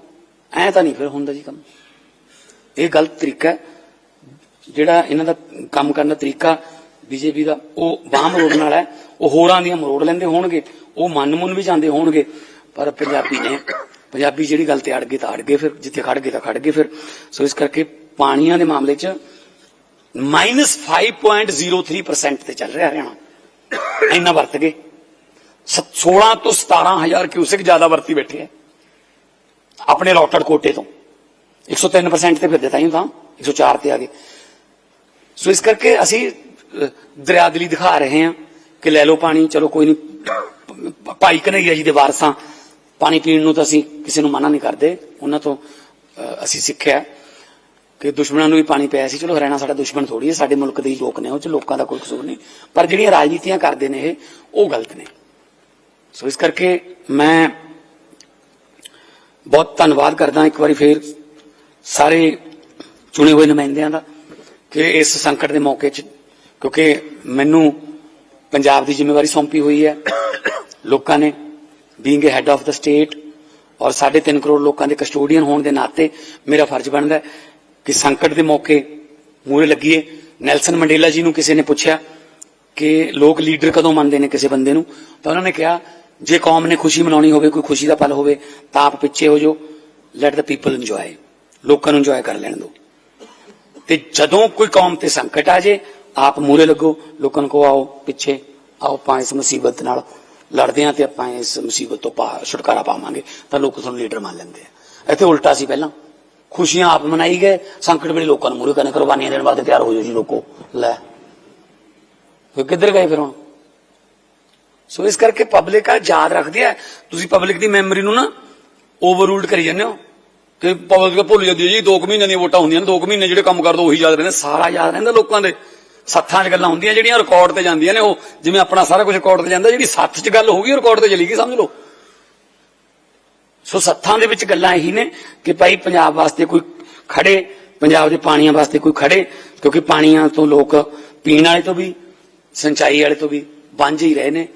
[SPEAKER 1] ਐ ਤਾਂ ਨਹੀਂ ਫਿਰ ਹੁੰਦਾ ਜੀ ਕੰਮ। ਇਹ ਗਲਤ ਤਰੀਕਾ ਜਿਹੜਾ ਇਹਨਾਂ ਦਾ ਕੰਮ ਕਰਨ ਦਾ ਤਰੀਕਾ ਬੀਜੇਪੀ ਦਾ, ਉਹ ਬਾਹ ਮਰੋੜ ਨਾਲ ਹੈ। ਉਹ ਹੋਰਾਂ ਦੀਆਂ ਮਰੋੜ ਲੈਂਦੇ ਹੋਣਗੇ, ਉਹ ਮਨ ਮੁੰਨ ਵੀ ਜਾਂਦੇ ਹੋਣਗੇ। ਪਰ ਪੰਜਾਬੀ ਨੇ, ਪੰਜਾਬੀ ਜਿਹੜੀ ਗੱਲ ਤੇ ਅੜ ਗਏ ਤਾਂ ਅੜ ਗਏ ਫਿਰ, ਜਿੱਥੇ ਖੜ ਗਏ ਤਾਂ ਖੜ ਗਏ ਫਿਰ। ਸੋ ਇਸ ਕਰਕੇ ਪਾਣੀਆਂ ਦੇ ਮਾਮਲੇ 'ਚ -5.03% ਤੇ ਚੱਲ ਰਿਹਾ ਹਰਿਆਣਾ। ਇੰਨਾ ਵਰਤ ਗਏ। ਸ- 16 ਤੋਂ 17000 ਕਿਊਸਿਕ ਜ਼ਿਆਦਾ ਵਰਤੀ ਬੈਠੇ ਹੈ ਆਪਣੇ ਲੋਟਡ ਕੋਟੇ ਤੋਂ। 103% ਤੇ ਫਿਰਦੇ ਤਾਂ ਹੀ ਤਾਂ 104 ਤੇ ਆ ਗਏ ਸੋ ਇਸ ਕਰਕੇ ਅਸੀਂ ਅਹ, ਦਰਿਆਦਲੀ ਦਿਖਾ ਰਹੇ ਹਾਂ ਕਿ ਲੈ ਲਓ ਪਾਣੀ ਚਲੋ ਕੋਈ ਨਹੀਂ ਭਾਈ ਕਨਈਆ ਜੀ ਦੇ ਵਾਰਸਾਂ ਪਾਣੀ ਪੀਣ ਨੂੰ ਤਾਂ ਅਸੀਂ ਕਿਸੇ ਨੂੰ ਮਨਾ ਨਹੀਂ ਕਰਦੇ ਉਹਨਾਂ ਤੋਂ ਅਸੀਂ ਸਿੱਖਿਆ ਕਿ ਦੁਸ਼ਮਣਾਂ ਨੂੰ ਵੀ ਪਾਣੀ ਪਿਆ ਸੀ। ਚਲੋ ਹਰਿਆਣਾ ਸਾਡਾ ਦੁਸ਼ਮਣ ਥੋੜੀ ਹੈ ਸਾਡੇ ਮੁਲਕ ਦੇ ਹੀ ਲੋਕ ਨੇ ਉਹ ਚ ਲੋਕਾਂ ਦਾ ਕੋਈ ਕਸੂਰ ਨਹੀਂ। ਪਰ ਜਿਹੜੀਆਂ ਰਾਜਨੀਤੀਆਂ ਕਰਦੇ ਨੇ ਇਹ ਉਹ ਗਲਤ ਨੇ। ਸੋ ਇਸ ਕਰਕੇ ਮੈਂ ਬਹੁਤ ਧੰਨਵਾਦ ਕਰਦਾ ਇੱਕ ਵਾਰੀ ਫੇਰ ਸਾਰੇ ਚੁਣੇ ਹੋਏ ਨੁਮਾਇੰਦਿਆਂ ਦਾ ਕਿ ਇਸ ਸੰਕਟ ਦੇ ਮੌਕੇ 'ਚ, ਕਿਉਂਕਿ ਮੈਨੂੰ ਪੰਜਾਬ ਦੀ ਜ਼ਿੰਮੇਵਾਰੀ ਸੌਂਪੀ ਹੋਈ ਹੈ। ਲੋਕਾਂ ਨੇ being a head of the state ਔਰ 3.5 ਕਰੋੜ ਲੋਕਾਂ ਦੇ ਕਸਟੋਡੀਅਨ ਹੋਣ ਦੇ ਨਾਤੇ ਮੇਰਾ ਫਰਜ਼ ਬਣਦਾ ਹੈ ਕਿ ਸੰਕਟ ਦੇ ਮੌਕੇ ਮੂਹਰੇ ਲੱਗੀਏ। ਨੈਲਸਨ ਮੰਡੇਲਾ ਜੀ ਨੂੰ ਕਿਸੇ ਨੇ ਪੁੱਛਿਆ ਕਿ ਲੋਕ ਲੀਡਰ ਕਦੋਂ ਮੰਨਦੇ ਨੇ ਕਿਸੇ ਬੰਦੇ ਨੂੰ? ਤਾਂ ਉਹਨਾਂ ਨੇ ਕਿਹਾ, ਜੇ ਕੌਮ ਨੇ ਖੁਸ਼ੀ ਮਨਾਉਣੀ ਹੋਵੇ, ਕੋਈ ਖੁਸ਼ੀ ਦਾ ਪਲ ਹੋਵੇ, ਤਾਂ ਆਪ ਪਿੱਛੇ ਹੋ ਜਾਓ। ਲੈਟ ਦ ਪੀਪਲ ਇੰਜੋਏ ਲੋਕਾਂ ਨੂੰ ਇੰਜੋਏ ਕਰ ਲੈਣ ਦਿਓ ਤੇ ਜਦੋਂ ਕੋਈ ਕੌਮ ਤੇ ਸੰਕਟ ਆ ਜੇ, ਆਪ ਮੂਰੇ ਲੱਗੋ, ਲੋਕਾਂ ਨੂੰ ਕਹੋ, ਆਓ ਪਿੱਛੇ, ਆਓ ਆਪਾਂ ਇਸ ਮੁਸੀਬਤ ਨਾਲ ਲੜਦੇ ਆਂ ਤੇ ਆਪਾਂ ਇਸ ਮੁਸੀਬਤ ਤੋਂ ਪਾ ਛੁਟਕਾਰਾ ਪਾਵਾਂਗੇ। ਤਾਂ ਲੋਕ ਤੁਹਾਨੂੰ ਲੀਡਰ ਮੰਨ ਲੈਂਦੇ ਆ। ਇੱਥੇ ਉਲਟਾ ਸੀ ਪਹਿਲਾਂ। ਖੁਸ਼ੀਆਂ ਆਪ ਮਨਾਈ ਗਏ, ਸੰਕਟ ਵੇਲੇ ਲੋਕਾਂ ਨੂੰ ਮੂਰੇ ਕਰਨ, ਕੁਰਬਾਨੀਆਂ ਦੇਣ ਵਾਸਤੇ ਤਿਆਰ ਹੋ ਜਾਓ ਜੀ ਲੋਕੋ। ਲੈ। ਫਿਰ ਕਿੱਧਰ ਗਏ ਫਿਰ ਹੁਣ? ਸੋ ਇਸ ਕਰਕੇ ਪਬਲਿਕ ਆ, ਯਾਦ ਰੱਖਦੀ ਹੈ ਤੁਸੀਂ ਪਬਲਿਕ ਦੀ ਮੈਮਰੀ ਨੂੰ ਨਾ ਓਵਰਰੂਲਡ ਕਰੀ ਜਾਂਦੇ ਹੋ। ਕਿ ਪਬਲਿਕ ਭੁੱਲ ਜਾਂਦੀ ਹੈ ਜੀ 2 ਮਹੀਨਿਆਂ ਦੀਆਂ ਵੋਟਾਂ ਹੁੰਦੀਆਂ ਨੇ 2 ਮਹੀਨੇ ਜਿਹੜੇ ਕੰਮ ਕਰਦਾ ਉਹੀ ਯਾਦ ਰਹਿੰਦੇ, ਸਾਰਾ ਯਾਦ ਰਹਿੰਦਾ ਲੋਕਾਂ ਦੇ। ਸੱਥਾਂ 'ਚ ਗੱਲਾਂ ਹੁੰਦੀਆਂ, ਜਿਹੜੀਆਂ ਰਿਕਾਰਡ ਤੇ ਜਾਂਦੀਆਂ ਨੇ ਉਹ, ਜਿਵੇਂ ਆਪਣਾ ਸਾਰਾ ਕੁਝ ਰਿਕਾਰਡ ਤੇ ਜਾਂਦਾ, ਜਿਹੜੀ ਸੱਥ 'ਚ ਗੱਲ ਹੋ ਗਈ ਰਿਕਾਰਡ ਤੇ ਚਲੀ ਗਈ, ਸਮਝ ਲਓ। ਸੋ ਸੱਥਾਂ ਦੇ ਵਿੱਚ ਗੱਲਾਂ ਇਹੀ ਨੇ ਕਿ ਭਾਈ ਪੰਜਾਬ ਵਾਸਤੇ ਕੋਈ ਖੜੇ, ਪੰਜਾਬ ਦੇ ਪਾਣੀਆਂ ਵਾਸਤੇ ਕੋਈ ਖੜੇ, ਕਿਉਂਕਿ ਪਾਣੀਆਂ ਤੋਂ ਲੋਕ ਪੀਣ ਵਾਲੇ ਤੋਂ ਵੀ, ਸਿੰਚਾਈ ਵਾਲੇ ਤੋਂ ਵੀ, ਵਾਂਝੇ ਹੀ ਰਹੇ ਨੇ।